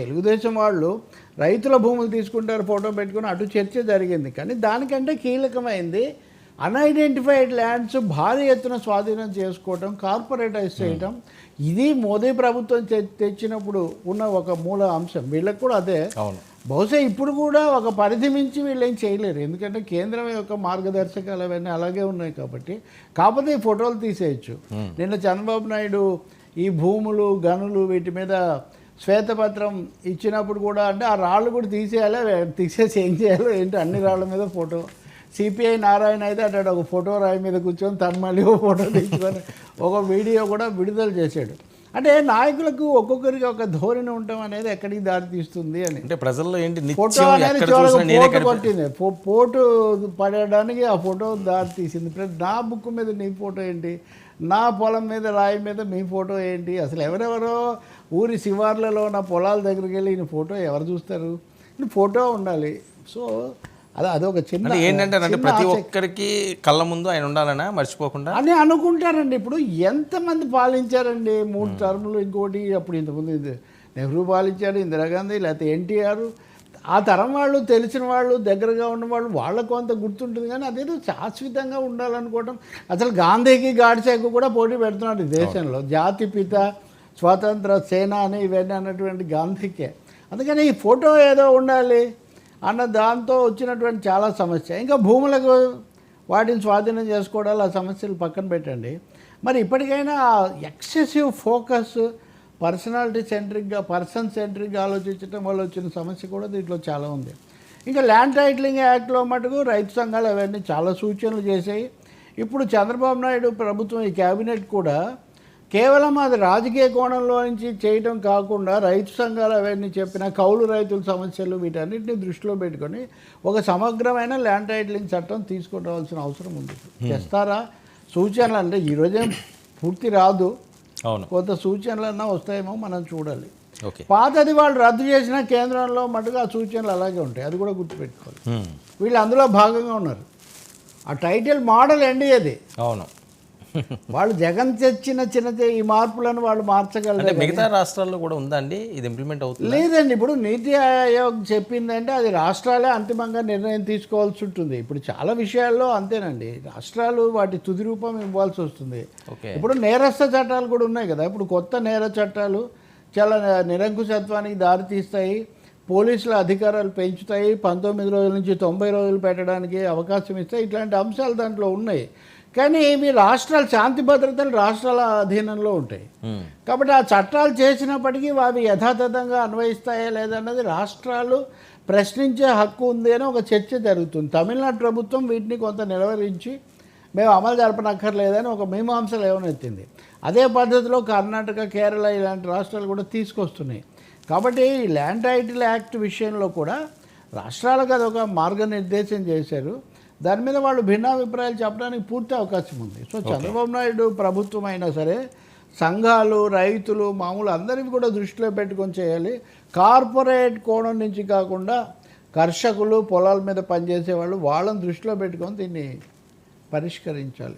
తెలుగుదేశం వాళ్ళు రైతుల భూములు తీసుకుంటారు ఫోటో పెట్టుకుని అటు చర్చ జరిగింది. కానీ దానికంటే కీలకమైంది అన్ఐడెంటిఫైడ్ ల్యాండ్స్ భారీ ఎత్తున స్వాధీనం చేసుకోవటం కార్పొరేటైజ్ చేయటం. ఇది మోదీ ప్రభుత్వం తెచ్చినప్పుడు ఉన్న ఒక మూల అంశం. వీళ్ళకి కూడా అదే. బహుశా ఇప్పుడు కూడా ఒక పరిధి మించి వీళ్ళు ఏం చేయలేరు. ఎందుకంటే కేంద్రం యొక్క మార్గదర్శకాలు అవన్నీ అలాగే ఉన్నాయి కాబట్టి. కాకపోతే ఈ ఫోటోలు తీసేయచ్చు. నిన్న చంద్రబాబు నాయుడు ఈ భూములు గనులు వీటి మీద శ్వేతపత్రం ఇచ్చినప్పుడు కూడా అంటే ఆ రాళ్ళు కూడా తీసేయాలి తీసేసి ఏం చేయాలో ఏంటి? అన్ని రాళ్ళ మీద ఫోటో. సిపిఐ నారాయణ అయితే అటు ఒక ఫోటో రాయి మీద కూర్చొని తను మళ్ళీ ఒక ఫోటో తీసుకొని ఒక వీడియో కూడా విడుదల చేశాడు. అంటే నాయకులకు ఒక్కొక్కరికి ఒక ధోరణి ఉండటం అనేది ఎక్కడికి దారి తీస్తుంది అని. అంటే ప్రజల్లో ఏంటి ఫోటో అనేది నేనే పోటు కనిపి కొట్టింది పో- పోటు పడడానికి ఆ ఫోటో దారి తీసింది. నా బుక్ మీద నీ ఫోటో ఏంటి? నా పొలం మీద రాయి మీద మీ ఫోటో ఏంటి? అసలు ఎవరెవరో ఊరి శివార్లలో నా పొలాల దగ్గరికి వెళ్ళి ఈయన ఫోటో ఎవరు చూస్తారు? ఈ ఫోటో ఉండాలి. సో అది అదొక చిన్న ఏంటంటే ప్రతి. ఒక్కరికి కళ్ళ ముందు ఆయన ఉండాలనా? మర్చిపోకుండా? అని అనుకుంటారండి. ఇప్పుడు ఎంతమంది పాలించారండి? మూడు టర్ములు ఇంకోటి అప్పుడు ఇంతకుముందు ఇది నెహ్రూ పాలించారు ఇందిరాగాంధీ లేకపోతే ఎన్టీఆర్. ఆ తరం వాళ్ళు తెలిసిన వాళ్ళు దగ్గరగా ఉన్న వాళ్ళు వాళ్ళకు కొంత గుర్తుంటుంది. కానీ అదేదో శాశ్వతంగా ఉండాలనుకోవటం. అసలు గాంధీకి గాడ్సేకు కూడా పోటీ పెడుతున్నాడు ఈ దేశంలో. జాతి పిత స్వాతంత్ర సేన అని ఇవన్నీ అన్నటువంటి గాంధీకే. అందుకని ఈ ఫోటో ఏదో ఉండాలి అన్న దాంతో వచ్చినటువంటి చాలా సమస్య. ఇంకా భూములకు వాటిని స్వాధీనం చేసుకోవడాలు ఆ సమస్యలు పక్కన పెట్టండి. మరి ఇప్పటికైనా ఎక్సెసివ్ ఫోకస్ పర్సనాలిటీ సెంట్రిక్గా పర్సన్ సెంట్రిక్గా ఆలోచించడం వల్ల వచ్చిన సమస్య కూడా దీంట్లో చాలా ఉంది. ఇంకా ల్యాండ్ టైటిలింగ్ యాక్ట్లో మటుకు రైతు సంఘాలు అవన్నీ చాలా సూచనలు చేశాయి. ఇప్పుడు చంద్రబాబు నాయుడు ప్రభుత్వం ఈ క్యాబినెట్ కూడా కేవలం అది రాజకీయ కోణంలో నుంచి చేయటం కాకుండా రైతు సంఘాలు అవన్నీ చెప్పిన కౌలు రైతుల సమస్యలు వీటన్నిటిని దృష్టిలో పెట్టుకొని ఒక సమగ్రమైన ల్యాండ్ టైటిలింగ్ చట్టం తీసుకురావాల్సిన అవసరం ఉంది. చేస్తారా? సూచనలు అంటే ఈరోజే పూర్తి రాదు. అవును. కొంత సూచనలన్నా వస్తాయేమో మనం చూడాలి. ఓకే. పాతది వాళ్ళు రద్దు చేసిన కేంద్రంలో మటుకు ఆ సూచనలు అలాగే ఉంటాయి. అది కూడా గుర్తుపెట్టుకోవాలి. వీళ్ళు అందులో భాగంగా ఉన్నారు. ఆ టైటిల్ మోడల్ ఎండి అది అవును. వాళ్ళు జగన్ తెచ్చిన చిన్న ఈ మార్పులను వాళ్ళు మార్చగలరు మిగతా రాష్ట్రాల్లో కూడా ఉందా అండి ఇది ఇంప్లిమెంట్ అవుతుంది? లేదండి. ఇప్పుడు నీతి ఆయోగ్ చెప్పిందంటే అది రాష్ట్రాలే అంతిమంగా నిర్ణయం తీసుకోవాల్సి ఉంటుంది. ఇప్పుడు చాలా విషయాల్లో అంతేనండి. రాష్ట్రాలు వాటి తుది రూపం ఇవ్వాల్సి వస్తుంది. ఇప్పుడు నేరస్థ చట్టాలు కూడా ఉన్నాయి కదా. ఇప్పుడు కొత్త నేర చట్టాలు చాలా నిరంకుశత్వానికి దారితీస్తాయి పోలీసుల అధికారాలు పెంచుతాయి. పంతొమ్మిది రోజుల నుంచి తొంభై రోజులు పెట్టడానికి అవకాశం ఇస్తాయి. ఇట్లాంటి అంశాలు దాంట్లో ఉన్నాయి. కానీ ఇవి రాష్ట్రాల శాంతి భద్రతలు రాష్ట్రాల అధీనంలో ఉంటాయి. కాబట్టి ఆ చట్టాలు చేసినప్పటికీ అవి యథాతథంగా అన్వయిస్తాయా లేదన్నది రాష్ట్రాలు ప్రశ్నించే హక్కు ఉంది అని ఒక చర్చ జరుగుతుంది. తమిళనాడు ప్రభుత్వం వీటిని కొంత నిలవరించి మేము అమలు జరపనక్కర్లేదని ఒక మీమాంస లేవనెత్తింది. అదే పద్ధతిలో కర్ణాటక కేరళ ఇలాంటి రాష్ట్రాలు కూడా తీసుకొస్తున్నాయి. కాబట్టి ఈ ల్యాండ్ టైటిల్ యాక్ట్ విషయంలో కూడా రాష్ట్రాలకు అదొక మార్గనిర్దేశం చేశారు. దాని మీద వాళ్ళు భిన్నాభిప్రాయాలు చెప్పడానికి పూర్తి అవకాశం ఉంది. సో చంద్రబాబు నాయుడు ప్రభుత్వం అయినా సరే సంఘాలు రైతులు మామూలు అందరివి కూడా దృష్టిలో పెట్టుకొని చేయాలి. కార్పొరేట్ కోణం నుంచి కాకుండా కర్షకులు పొలాల మీద పనిచేసే వాళ్ళు వాళ్ళని దృష్టిలో పెట్టుకొని దీన్ని పరిష్కరించాలి.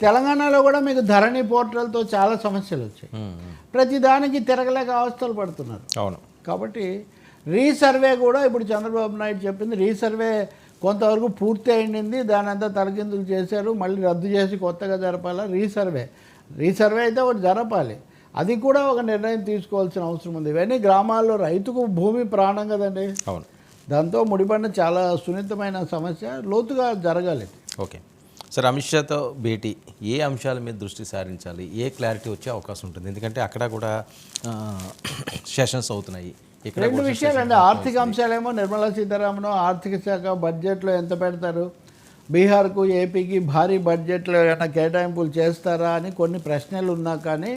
తెలంగాణలో కూడా మీకు ధరణి పోర్టల్తో చాలా సమస్యలు వచ్చాయి. హ్మ్. హ్మ్. ప్రతి దానికి తిరగలేక అవస్థలు పడుతున్నారు. అవును. కాబట్టి రీసర్వే కూడా ఇప్పుడు చంద్రబాబు నాయుడు చెప్పింది రీసర్వే కొంతవరకు పూర్తి అయింది దాని అంతా తలకిందులు చేశారు మళ్ళీ రద్దు చేసి కొత్తగా జరపాలా? రీసర్వే. రీసర్వే అయితే ఒకటి జరపాలి. అది కూడా ఒక నిర్ణయం తీసుకోవాల్సిన అవసరం ఉంది. ఇవన్నీ గ్రామాల్లో రైతుకు భూమి ప్రాణం కదండి. అవును. దాంతో ముడిపడిన చాలా సున్నితమైన సమస్య లోతుగా జరగాలి. ఓకే. సార్ అమిత్ షాతో భేటీ. ఏ అంశాల మీద దృష్టి సారించాలి? ఏ క్లారిటీ వచ్చే అవకాశం ఉంటుంది? ఎందుకంటే అక్కడ కూడా సెషన్స్ అవుతున్నాయి. రెండు విషయాలండి ఆర్థిక అంశాలేమో నిర్మలా సీతారామన్ ఆర్థిక శాఖ బడ్జెట్లో ఎంత పెడతారు? బీహార్కు ఏపీకి భారీ బడ్జెట్లో ఏమైనా కేటాయింపులు చేస్తారా అని కొన్ని ప్రశ్నలు ఉన్నా కానీ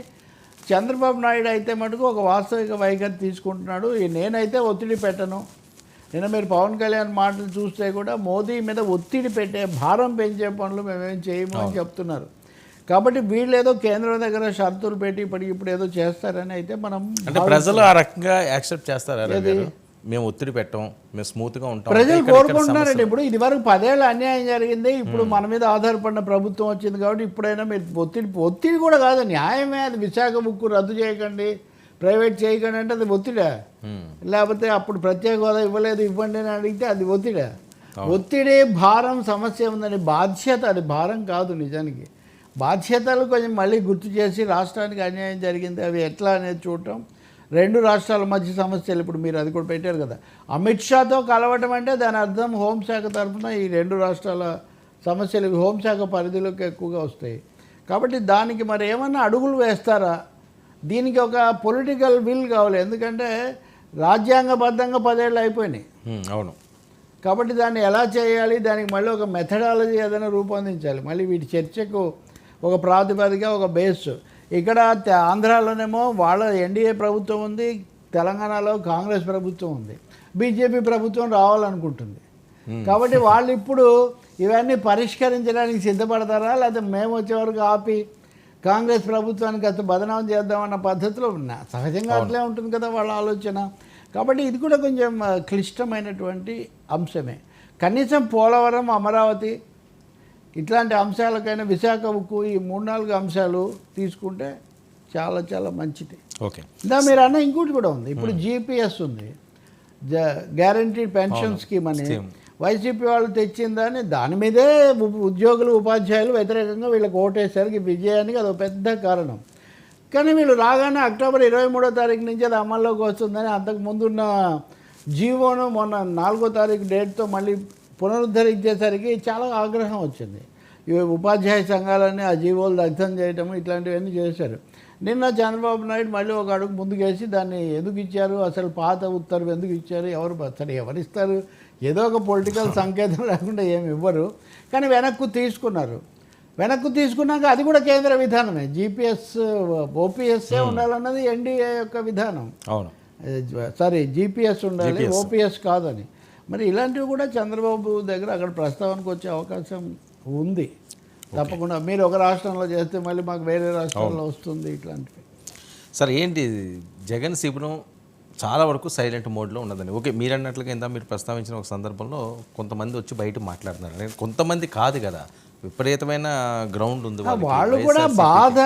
చంద్రబాబు నాయుడు అయితే మటుకు ఒక వాస్తవిక వైఖరి తీసుకుంటున్నాడు. నేనైతే ఒత్తిడి పెట్టను. నిన్న మీరు పవన్ కళ్యాణ్ మాటలు చూస్తే కూడా మోదీ మీద ఒత్తిడి పెట్టే భారం పెంచే పనులు మేమేం చేయము అని చెప్తున్నారు. కాబట్టి వీళ్ళు ఏదో కేంద్రం దగ్గర షరతులు పెట్టి ఇప్పటికి ఇప్పుడు ఏదో చేస్తారని అయితే మనం అంటే ప్రజలు ఆ రకంగా యాక్సెప్ట్ చేస్తారా? మేము ఒత్తిడి పెట్టాం మేము స్మూత్గా ఉంటాం ప్రజలు కోరుకుంటున్నారండి. ఇప్పుడు ఇది వరకు పదేళ్ళు అన్యాయం జరిగింది. ఇప్పుడు మన మీద ఆధారపడిన ప్రభుత్వం వచ్చింది కాబట్టి ఇప్పుడైనా మీరు ఒత్తిడి ఒత్తిడి కూడా కాదు. న్యాయమే అది. విశాఖ ముక్కు రద్దు చేయకండి ప్రైవేట్ చేయకండి అంటే అది ఒత్తిడా? లేకపోతే అప్పుడు ప్రత్యేక హోదా ఇవ్వలేదు ఇవ్వండి అని అడిగితే అది ఒత్తిడా? ఒత్తిడి భారం సమస్య ఉందని బాధ్యత అది భారం కాదు నిజానికి. బాధ్యతలు కొంచెం మళ్ళీ గుర్తు చేసి రాష్ట్రానికి అన్యాయం జరిగింది అవి ఎట్లా అనేది చూడటం. రెండు రాష్ట్రాల మధ్య సమస్యలు ఇప్పుడు మీరు అది కూడా పెట్టారు కదా. అమిత్ షాతో కలవటం అంటే దాని అర్థం హోంశాఖ తరఫున ఈ రెండు రాష్ట్రాల సమస్యలు హోంశాఖ పరిధిలోకి ఎక్కువగా వస్తాయి. కాబట్టి దానికి మరి ఏమన్నా అడుగులు వేస్తారా? దీనికి ఒక పొలిటికల్ విల్ కావాలి. ఎందుకంటే రాజ్యాంగబద్ధంగా పదేళ్ళు అయిపోయినాయి. అవును. కాబట్టి దాన్ని ఎలా చేయాలి? దానికి మళ్ళీ ఒక మెథడాలజీ ఏదైనా రూపొందించాలి. మళ్ళీ వీటి చర్చకు ఒక ప్రాతిపదిక ఒక బేస్. ఇక్కడ ఆంధ్రాలోనేమో వాళ్ళ ఎన్డీఏ ప్రభుత్వం ఉంది తెలంగాణలో కాంగ్రెస్ ప్రభుత్వం ఉంది. బీజేపీ ప్రభుత్వం రావాలనుకుంటుంది. కాబట్టి వాళ్ళు ఇప్పుడు ఇవన్నీ పరిష్కరించడానికి సిద్ధపడతారా? లేకపోతే మేము వచ్చే వరకు ఆపి కాంగ్రెస్ ప్రభుత్వానికి అసలు బదనాం చేద్దామన్న పద్ధతిలో ఉన్నా సహజంగా అట్లే ఉంటుంది కదా వాళ్ళ ఆలోచన. కాబట్టి ఇది కూడా కొంచెం క్లిష్టమైనటువంటి అంశమే. కనీసం పోలవరం అమరావతి ఇట్లాంటి అంశాలకైనా విశాఖ ఉక్కు ఈ మూడు నాలుగు అంశాలు తీసుకుంటే చాలా చాలా మంచిది. ఓకే. ఇందా మీరు అన్న ఇంకోటి కూడా ఉంది. ఇప్పుడు జీపీఎస్ ఉంది. గ్యారంటీడ్ పెన్షన్ స్కీమ్ అని. వైసీపీ వాళ్ళు తెచ్చిందని దాని మీదే ఉద్యోగులు ఉపాధ్యాయులు వ్యతిరేకంగా వీళ్ళకి ఓటేసరికి విజయానికి అదొక పెద్ద కారణం. కానీ వీళ్ళు రాగానే అక్టోబర్ ఇరవై మూడో తారీఖు నుంచి అది అమల్లోకి వస్తుందని అంతకు ముందున్న జీవోను మొన్న నాలుగో తారీఖు డేట్తో మళ్ళీ పునరుద్ధరించేసరికి చాలా ఆగ్రహం వచ్చింది. ఈ ఉపాధ్యాయ సంఘాలన్నీ ఆ జీవోలు దగ్ధం చేయటం ఇట్లాంటివన్నీ చేశారు. నిన్న చంద్రబాబు నాయుడు మళ్ళీ ఒక అడుగు ముందుకేసి దాన్ని ఎందుకు ఇచ్చారు? అసలు పాత ఉత్తర్వు ఎందుకు ఇచ్చారు? ఎవరు అసలు ఎవరు ఇస్తారు? ఏదో ఒక పొలిటికల్ సంకేతం లేకుండా ఏమి ఇవ్వరు. కానీ వెనక్కు తీసుకున్నారు. వెనక్కు తీసుకున్నాక అది కూడా కేంద్ర విధానమే. జీపీఎస్ ఓపీఎస్ఏ ఉండాలన్నది ఎన్డీఏ యొక్క విధానం. అవును. సారీ జీపీఎస్ ఉండాలి. ఓపీఎస్ కాదని. మరి ఇలాంటివి కూడా చంద్రబాబు దగ్గర అక్కడ ప్రస్తావనకు వచ్చే అవకాశం ఉంది. తప్పకుండా. మీరు ఒక రాష్ట్రంలో చేస్తే మళ్ళీ మాకు వేరే రాష్ట్రంలో వస్తుంది ఇట్లాంటివి. సార్ ఏంటి జగన్ శిబిరం చాలా వరకు సైలెంట్ మోడ్లో ఉన్నదని ఓకే మీరు అన్నట్లుగా ఇందా మీరు ప్రస్తావించిన ఒక సందర్భంలో కొంతమంది వచ్చి బయట మాట్లాడుతున్నారు. కొంతమంది కాదు కదా విపరీతమైన గ్రౌండ్ ఉంది. వాళ్ళు కూడా. బాధ